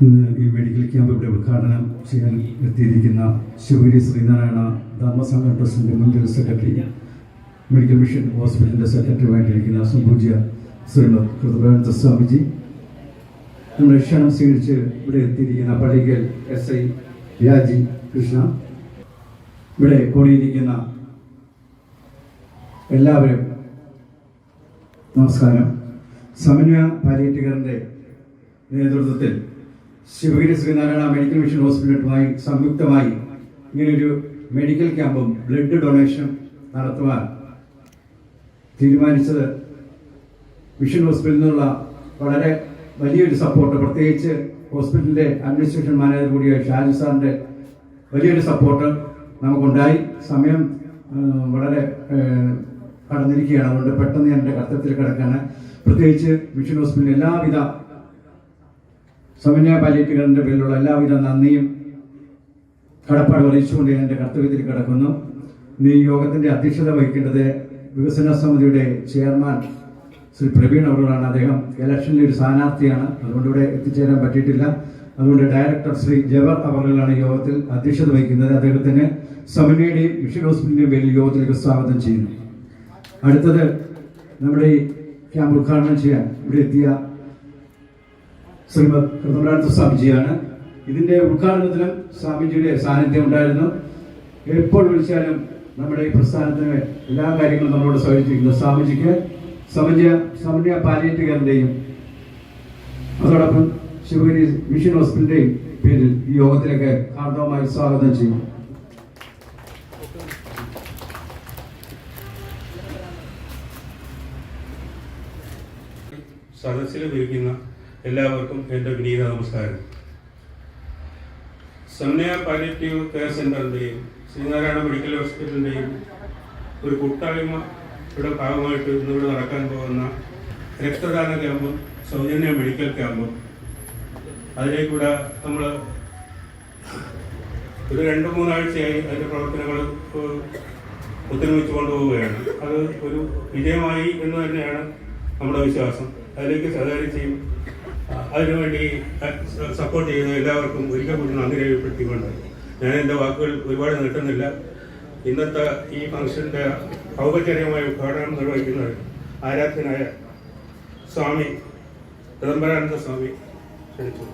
ഇന്ന് ഈ മെഡിക്കൽ ക്യാമ്പിന്റെ ഉദ്ഘാടനം ചെയ്യാൻ എത്തിയിരിക്കുന്ന ശിവഗിരി ശ്രീനാരായണ ധർമ്മസംഘ ട്രസ്റ്റിന്റെ മുൻ സെക്രട്ടറി മെഡിക്കൽ മിഷൻ ഹോസ്പിറ്റലിന്റെ സെക്രട്ടറിയുമായിട്ടിരിക്കുന്ന സംപൂജ്യ ശ്രീമത് കൃതപ്രാനന്ദ സ്വാമിജി. നമ്മുടെ ക്ഷണം സ്വീകരിച്ച് ഇവിടെ എത്തിയിരിക്കുന്ന പള്ളിക്കൽ എസ് ഐ രാജി കൃഷ്ണ. ഇവിടെ കൂടിയിരിക്കുന്ന എല്ലാവരും നമസ്കാരം. സമന്വയ പാലിയേറ്റീവറിന്റെ നേതൃത്വത്തിൽ ശിവഗിരി ശ്രീനാരായണ മെഡിക്കൽ മിഷൻ ഹോസ്പിറ്റലുമായി സംയുക്തമായി ഇങ്ങനൊരു മെഡിക്കൽ ക്യാമ്പും ബ്ലഡ് ഡൊണേഷൻ നടത്തുവാൻ തീരുമാനിച്ചത് മിഷൻ ഹോസ്പിറ്റലിൽ നിന്നുള്ള വളരെ വലിയൊരു സപ്പോർട്ട് പ്രത്യേകിച്ച് ഹോസ്പിറ്റലിന്റെ അഡ്മിനിസ്ട്രേഷൻ മാനേജർ കൂടിയായ ഷാജി സാറിന്റെ വലിയൊരു സപ്പോർട്ട് നമുക്കുണ്ടായി. സമയം വളരെ കടന്നിരിക്കുകയാണ്. അതുകൊണ്ട് പെട്ടെന്ന് ഞാൻ എന്റെ കർത്തവ്യത്തിൽ കിടക്കാണ് പ്രത്യേകിച്ച് മിഷൻ ഹോസ്പിറ്റലിൽ എല്ലാവിധ സമന്വയ പാലിയേറ്റുകളുടെ പേരിലുള്ള എല്ലാവിധ നന്ദിയും കടപ്പാട് അറിയിച്ചുകൊണ്ട് ഞാൻ എന്റെ കർത്തവ്യത്തിൽ കിടക്കുന്നു. നീ ഈ യോഗത്തിന്റെ അധ്യക്ഷത വഹിക്കേണ്ടത് വികസന സമിതിയുടെ ചെയർമാൻ ശ്രീ പ്രവീൺ അവരോടാണ്. അദ്ദേഹം ഇലക്ഷനിൽ ഒരു സ്ഥാനാർത്ഥിയാണ്. അതുകൊണ്ട് ഇവിടെ എത്തിച്ചേരാൻ പറ്റിയിട്ടില്ല. അതുകൊണ്ട് ഡയറക്ടർ ശ്രീ ജവർ അവറുകളാണ് യോഗത്തിൽ അധ്യക്ഷത വഹിക്കുന്നത്. അദ്ദേഹത്തിന് സമന്വയുടെയും മിഷൻ ഹോസ്പിറ്റലിന്റെയും പേരിൽ യോഗത്തിലേക്ക് സ്വാഗതം ചെയ്യുന്നു. അടുത്തത് നമ്മുടെ ഈ ക്യാമ്പ് ഉദ്ഘാടനം ചെയ്യാൻ ഇവിടെ എത്തിയ ശ്രീമദ് കൃതമരാനന്ദ സ്വാമിജിയാണ്. ഇതിന്റെ ഉദ്ഘാടനത്തിലും സ്വാമിജിയുടെ സാന്നിധ്യം ഉണ്ടായിരുന്നു. എപ്പോൾ വിളിച്ചാലും നമ്മുടെ ഈ പ്രസ്ഥാനത്തിന് എല്ലാ കാര്യങ്ങളും നമ്മളോട് സഹകരിച്ചിരിക്കുന്നു. സ്വാമിജിക്ക് സമന്യ സമന്യ പാലിയേറ്റുകാരന്റെയും അതോടൊപ്പം ശിവഗിരി മിഷൻ ഹോസ്പിറ്റലിന്റെയും പേരിൽ ഈ യോഗത്തിലൊക്കെ ഹാർദവമായി സ്വാഗതം ചെയ്യും സദസ്സിൽ ഇരിക്കുന്ന എല്ലാവർക്കും എന്റെ വിനീത നമസ്കാരം. സമന്വയ പാലിറ്റീവ് കെയർ സെന്ററിന്റെയും ശ്രീനാരായണ മെഡിക്കൽ ഹോസ്പിറ്റലിന്റെയും ഒരു കൂട്ടായ്മയുടെ ഭാഗമായിട്ട് ഇന്നിവിടെ നടക്കാൻ പോകുന്ന രക്തദാന ക്യാമ്പും സൗജന്യ മെഡിക്കൽ ക്യാമ്പും. അതിലേക്കൂടെ നമ്മൾ ഒരു രണ്ട് മൂന്നാഴ്ചയായി അതിന്റെ പ്രവർത്തനങ്ങൾ ഒത്തൊരുമിച്ച് കൊണ്ടുപോവുകയാണ്. അത് ഒരു വിജയമായി എന്ന് തന്നെയാണ് നമ്മുടെ വിശ്വാസം. അതിലേക്ക് സഹകരിക്കുകയും അതിനുവേണ്ടി സപ്പോർട്ട് ചെയ്ത എല്ലാവർക്കും ഒരിക്കൽ കൂടി നന്ദി രേഖപ്പെടുത്തിക്കൊണ്ട് ഞാൻ എന്റെ വാക്കുകൾ ഒരുപാട് നീട്ടുന്നില്ല. ഇന്നത്തെ ഈ ഫംഗ്ഷന്റെ ഔപചാരികമായ ഉദ്ഘാടനം നിർവഹിക്കുന്നത് ആരാധ്യനായ സ്വാമി ചിദംബരാനന്ദ സ്വാമി. ക്ഷണിച്ചു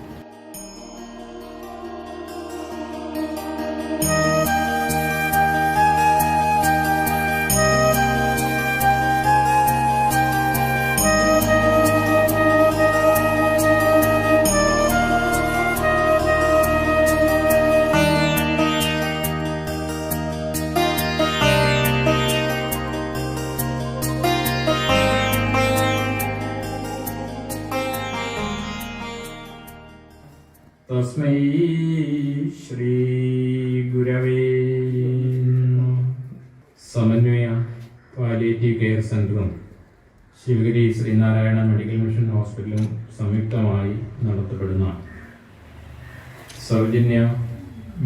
തസ്മൈ ശ്രീ ഗുരവേ സമന്വയ പാലിയേറ്റീവ് കെയർ സെന്ററും ശിവഗിരി ശ്രീനാരായണ മെഡിക്കൽ മിഷൻ ഹോസ്പിറ്റലും സംയുക്തമായി നടത്തപ്പെടുന്ന സൗജന്യ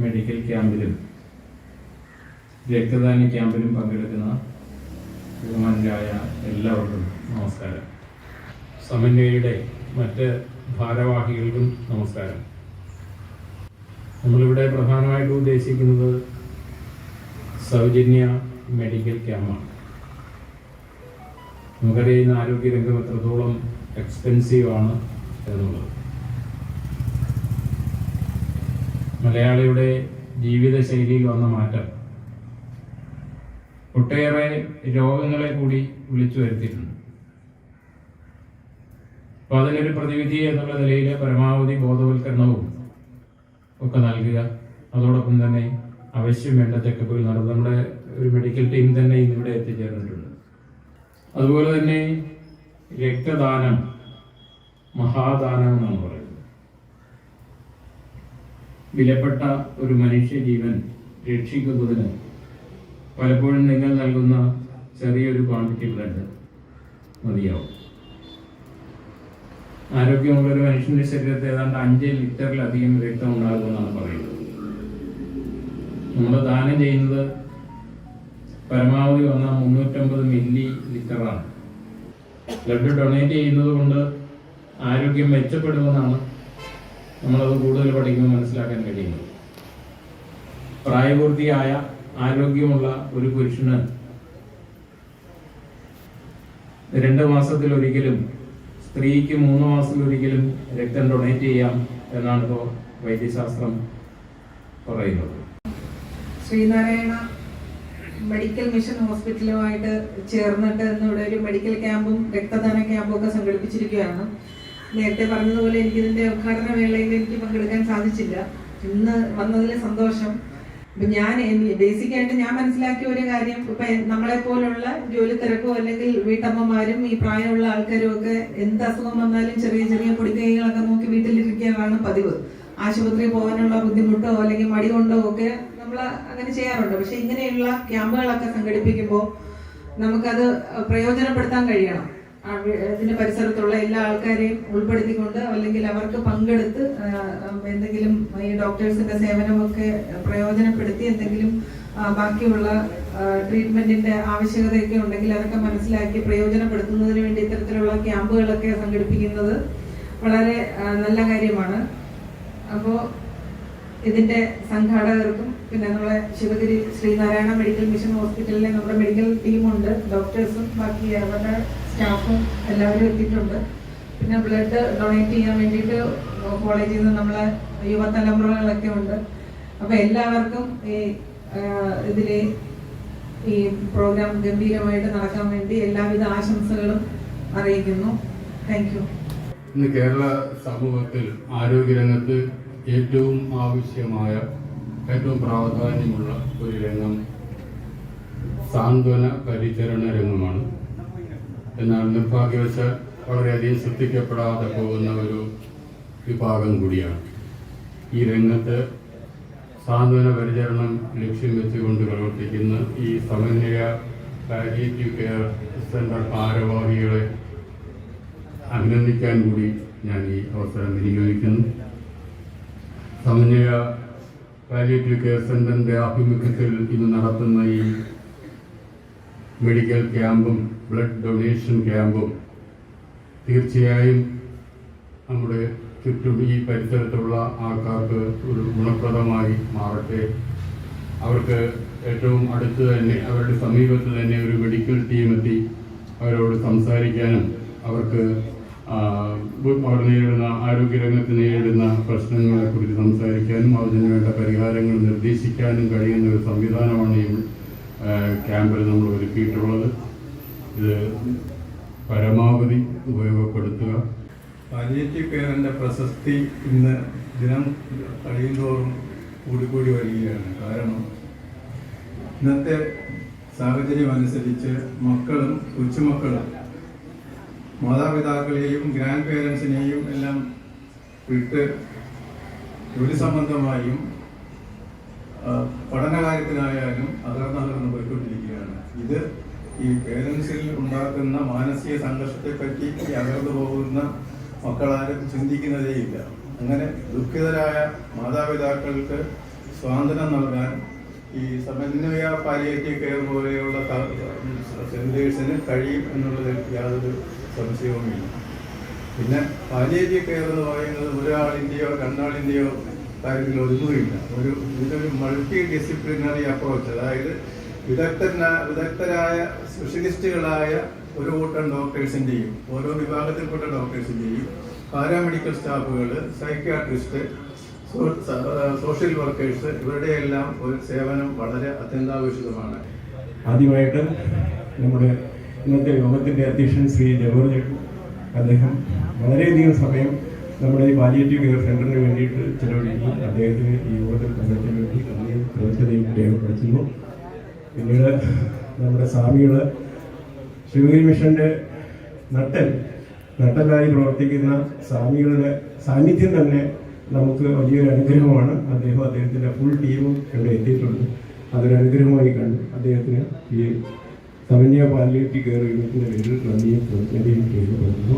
മെഡിക്കൽ ക്യാമ്പിലും രക്തദാന ക്യാമ്പിലും പങ്കെടുക്കുന്ന ബഹുമാനരായ എല്ലാവർക്കും നമസ്കാരം. സമന്വയയുടെ മറ്റ് ഭാരവാഹികൾക്കും നമസ്കാരം. നമ്മളിവിടെ പ്രധാനമായിട്ടും ഉദ്ദേശിക്കുന്നത് സൗജന്യ മെഡിക്കൽ ക്യാമ്പാണ്. നമുക്കറിയുന്ന ആരോഗ്യരംഗം എത്രത്തോളം എക്സ്പെൻസീവ് ആണ് എന്നുള്ളത്. മലയാളിയുടെ ജീവിതശൈലിയിൽ വന്ന മാറ്റം ഒട്ടേറെ രോഗങ്ങളെ കൂടി വിളിച്ചു വരുത്തിയിട്ടുണ്ട്. അപ്പൊ അതിനൊരു പ്രതിവിധി എന്നുള്ള നിലയിൽ പരമാവധി ബോധവൽക്കരണവും ഒക്കെ നൽകുക. അതോടൊപ്പം തന്നെ ആവശ്യം വേണ്ട ചെക്കപ്പുകൾ നടത്തുക. നമ്മുടെ ഒരു മെഡിക്കൽ ടീം തന്നെ ഇന്നിവിടെ എത്തിച്ചേർന്നിട്ടുണ്ട്. അതുപോലെ തന്നെ രക്തദാനം മഹാദാനം എന്നാണ് പറയുന്നത്. വിലപ്പെട്ട ഒരു മനുഷ്യ ജീവൻ രക്ഷിക്കുന്നതിന് പലപ്പോഴും നിങ്ങൾ നൽകുന്ന ചെറിയൊരു ക്വാണ്ടിറ്റി ബ്ലഡ് മതിയാവും. ആരോഗ്യമുള്ള ഒരു മനുഷ്യന്റെ ശരീരത്തിൽ ഏതാണ്ട് അഞ്ച് ലിറ്ററിലധികം രക്തം ഉണ്ടാകുമെന്നാണ് പറയുന്നത്. നമ്മൾ ദാനം ചെയ്യുന്നത് പരമാവധി വന്ന മുന്നൂറ്റമ്പത് മില്ലി ലിറ്ററാണ്. ബ്ലഡ് ഡൊണേറ്റ് ചെയ്യുന്നത് കൊണ്ട് ആരോഗ്യം മെച്ചപ്പെടുമെന്നാണ് നമ്മളത് കൂടുതൽ പഠിക്കുമ്പോൾ മനസ്സിലാക്കാൻ കഴിയുന്നത്. പ്രായപൂർത്തിയായ ആരോഗ്യമുള്ള ഒരു പുരുഷന് രണ്ട് മാസത്തിലൊരിക്കലും സ്ത്രീക്ക് മൂന്ന് മാസത്തിൽ ഒരിക്കലും രക്തം ഡൊണേറ്റ് ചെയ്യാം എന്നാണ് വൈദ്യശാസ്ത്രം പറയുന്നത്. ശ്രീനാരായണ മെഡിക്കൽ മിഷൻ ഹോസ്പിറ്റലുമായിട്ട് ചേർന്നിട്ട് ഇന്നിവിടെ ഒരു മെഡിക്കൽ ക്യാമ്പും രക്തദാന ക്യാമ്പും ഒക്കെ സംഘടിപ്പിച്ചിരിക്കുകയാണ്. നേരത്തെ പറഞ്ഞതുപോലെ എനിക്ക് ഇതിന്റെ ഉദ്ഘാടന വേളയിൽ എനിക്ക് പങ്കെടുക്കാൻ സാധിച്ചില്ല. ഇന്ന് വന്നതിൽ സന്തോഷം ഇപ്പൊ ഞാൻ ബേസിക് ആയിട്ട് ഞാൻ മനസ്സിലാക്കിയ ഒരു കാര്യം ഇപ്പൊ നമ്മളെ പോലുള്ള ജോലി തിരക്കോ അല്ലെങ്കിൽ വീട്ടമ്മമാരും ഈ പ്രായമുള്ള ആൾക്കാരും ഒക്കെ എന്ത് അസുഖം വന്നാലും ചെറിയ ചെറിയ പൊടിക്കൈകളൊക്കെ നോക്കി വീട്ടിലിരിക്കാറാണ് പതിവ്. ആശുപത്രി പോകാനുള്ള ബുദ്ധിമുട്ടോ അല്ലെങ്കിൽ മടി കൊണ്ടോ ഒക്കെ നമ്മൾ അങ്ങനെ ചെയ്യാറുണ്ട്. പക്ഷെ ഇങ്ങനെയുള്ള ക്യാമ്പുകളൊക്കെ സംഘടിപ്പിക്കുമ്പോൾ നമുക്കത് പ്രയോജനപ്പെടുത്താൻ കഴിയണം. ഇതിന്റെ പരിസരത്തുള്ള എല്ലാ ആൾക്കാരെയും ഉൾപ്പെടുത്തിക്കൊണ്ട് അല്ലെങ്കിൽ അവർക്ക് പങ്കെടുത്ത് എന്തെങ്കിലും ഈ ഡോക്ടേഴ്സിന്റെ സേവനമൊക്കെ പ്രയോജനപ്പെടുത്തി എന്തെങ്കിലും ബാക്കിയുള്ള ട്രീറ്റ്മെന്റിന്റെ ആവശ്യകതയൊക്കെ ഉണ്ടെങ്കിൽ അതൊക്കെ മനസ്സിലാക്കി പ്രയോജനപ്പെടുത്തുന്നതിന് വേണ്ടി ഇത്തരത്തിലുള്ള ക്യാമ്പുകളൊക്കെ സംഘടിപ്പിക്കുന്നത് വളരെ നല്ല കാര്യമാണ്. അപ്പോൾ ഇതിന്റെ സംഘാടകർക്കും പിന്നെ നമ്മളെ ശിവഗിരി ശ്രീനാരായണ മെഡിക്കൽ മിഷൻ ഹോസ്പിറ്റലിലെ നമ്മുടെ മെഡിക്കൽ ടീമുണ്ട്. ഡോക്ടേഴ്സും ബാക്കി അവരുടെ സ്റ്റാഫും എല്ലാവരും എത്തിയിട്ടുണ്ട്. പിന്നെ ബ്ലഡ് ഡൊണേറ്റ് ചെയ്യാൻ വേണ്ടിയിട്ട് കോളേജിൽ നിന്ന് നമ്മളെ യുവതലമുറകളൊക്കെ ഉണ്ട്. അപ്പം എല്ലാവർക്കും ഈ ഇതിൽ ഈ പ്രോഗ്രാം ഗംഭീരമായിട്ട് നടക്കാൻ വേണ്ടി എല്ലാവിധ ആശംസകളും അറിയിക്കുന്നു. താങ്ക് യു ഇന്ന് കേരള സമൂഹത്തിൽ ആരോഗ്യരംഗത്ത് ഏറ്റവും ആവശ്യമായ ഏറ്റവും പ്രാധാന്യമുള്ള ഒരു രംഗം സാന്ത്വന പരിചരണ രംഗമാണ്. എന്നാൽ നിർഭാഗ്യവശാൽ വളരെയധികം ശ്രദ്ധിക്കപ്പെടാതെ പോകുന്ന ഒരു വിഭാഗം കൂടിയാണ്. ഈ രംഗത്ത് സാന്ത്വന പരിചരണം ലക്ഷ്യം വെച്ചുകൊണ്ട് പ്രവർത്തിക്കുന്ന ഈ സമന്വയ പാലിയേറ്റീവ് കെയർ സെന്റർ ഭാരവാഹികളെ അഭിനന്ദിക്കാൻ കൂടി ഞാൻ ഈ അവസരം വിനിയോഗിക്കുന്നു. സമന്വയ പാലിയേറ്റീവ് കെയർ സെന്ററിന്റെ ആഭിമുഖ്യത്തിൽ ഇന്ന് നടത്തുന്ന ഈ മെഡിക്കൽ ക്യാമ്പും ബ്ലഡ് ഡൊണേഷൻ ക്യാമ്പും തീർച്ചയായും നമ്മുടെ ചുറ്റും ഈ പരിസരത്തുള്ള ആൾക്കാർക്ക് ഒരു ഗുണപ്രദമായി മാറട്ടെ. അവർക്ക് ഏറ്റവും അടുത്ത് തന്നെ അവരുടെ സമീപത്ത് തന്നെ ഒരു മെഡിക്കൽ ടീം എത്തി അവരോട് സംസാരിക്കാനും അവർക്ക് അവർ നേരിടുന്ന ആരോഗ്യരംഗത്ത് നേരിടുന്ന പ്രശ്നങ്ങളെ കുറിച്ച് സംസാരിക്കാനും അതിന് വേണ്ട പരിഹാരങ്ങൾ നിർദ്ദേശിക്കാനും കഴിയുന്ന ഒരു സംവിധാനമാണ് ഈ ക്യാമ്പിൽ നമ്മൾ ഒരുക്കിയിട്ടുള്ളത്. ഇത് പരമാവധി ഉപയോഗപ്പെടുത്തുക. പാലിയേറ്റീവ് കെയറിന്റെ പ്രശസ്തി ഇന്ന് ദിനം കഴിയുന്തോറും കൂടിക്കൂടി വരികയാണ്. കാരണം ഇന്നത്തെ സാഹചര്യം അനുസരിച്ച് മക്കളും കൊച്ചുമക്കളും മാതാപിതാക്കളെയും ഗ്രാൻഡ് പേരൻസിനെയും എല്ലാം വിട്ട് ജോലി സംബന്ധമായും പഠനകാര്യത്തിനായാലും പഠനകാര്യത്തിനായാലും അകർന്നകർന്ന് പോയിക്കൊണ്ടിരിക്കുകയാണ്. ഇത് ഈ പേരൻസിൽ ഉണ്ടാക്കുന്ന മാനസിക സംഘർഷത്തെ പറ്റി ഈ അകർന്നു പോകുന്ന മക്കളാരും ചിന്തിക്കുന്നതേയില്ല അങ്ങനെ ദുഃഖിതരായ മാതാപിതാക്കൾക്ക് സ്വാതന്ത്ര്യം നൽകാൻ ഈ സമന്വയ പാലിയേറ്റീവ് കെയർ പോലെയുള്ള സെന്റേഴ്സിന് കഴിയും എന്നുള്ളതിൽ യാതൊരു സംശയവുമില്ല പിന്നെ പാലിയേറ്റീവ് കെയർ എന്ന് പറയുന്നത് ഒരാളിന്റെയോ രണ്ടാളിന്റെയോ കാര്യത്തിൽ ഒതുങ്ങുകയില്ല. ഒരു ഇതൊരു മൾട്ടി ഡിസിപ്ലിനറി അപ്രോച്ച് അതായത് വിദഗ്ധന വിദഗ്ധരായ സ്പെഷ്യലിസ്റ്റുകളായ ഒരു കൂട്ടം ഡോക്ടേഴ്സിന്റെയും ഓരോ വിഭാഗത്തിൽപ്പെട്ട ഡോക്ടേഴ്സിന്റെയും പാരാമെഡിക്കൽ സ്റ്റാഫുകൾ സൈക്യാട്രിസ്റ്റ് സോഷ്യൽ വർക്കേഴ്സ് ഇവരുടെയെല്ലാം ഒരു സേവനം വളരെ അത്യന്താപേക്ഷിതമാണ്. ആദ്യമായിട്ട് നമ്മുടെ ഇന്നത്തെ യോഗത്തിന്റെ അധ്യക്ഷൻ ശ്രീ ജവഹർ അദ്ദേഹം വളരെയധികം സമയം നമ്മുടെ ഈ പാലിയേറ്റീവ് കെയർ സെന്ററിന് വേണ്ടിയിട്ട് ചിലവഴിക്കുന്നു. അദ്ദേഹത്തിന് ഈ യോഗത്തിൽ പങ്കെടുക്കാൻ വേണ്ടി നന്ദി കൃതജ്ഞതയും രേഖപ്പെടുത്തുന്നു. പിന്നീട് നമ്മുടെ സ്വാമികൾ ശിവഗിരി മിഷന്റെ നട്ടൽ നട്ടലായി പ്രവർത്തിക്കുന്ന സ്വാമികളുടെ സാന്നിധ്യം തന്നെ നമുക്ക് വലിയൊരു അനുഗ്രഹമാണ്. അദ്ദേഹം അദ്ദേഹത്തിന്റെ ഫുൾ ടീമും ഇവിടെ എത്തിയിട്ടുണ്ട്. അതൊരു അനുഗ്രഹമായി കണ്ടു. അദ്ദേഹത്തിന് ഈ സമന്വയ പാലിലേക്ക് കയറി ഇതിന്റെ പേരിൽ നന്ദിയും കൃതജ്ഞതയും രേഖപ്പെടുത്തുന്നു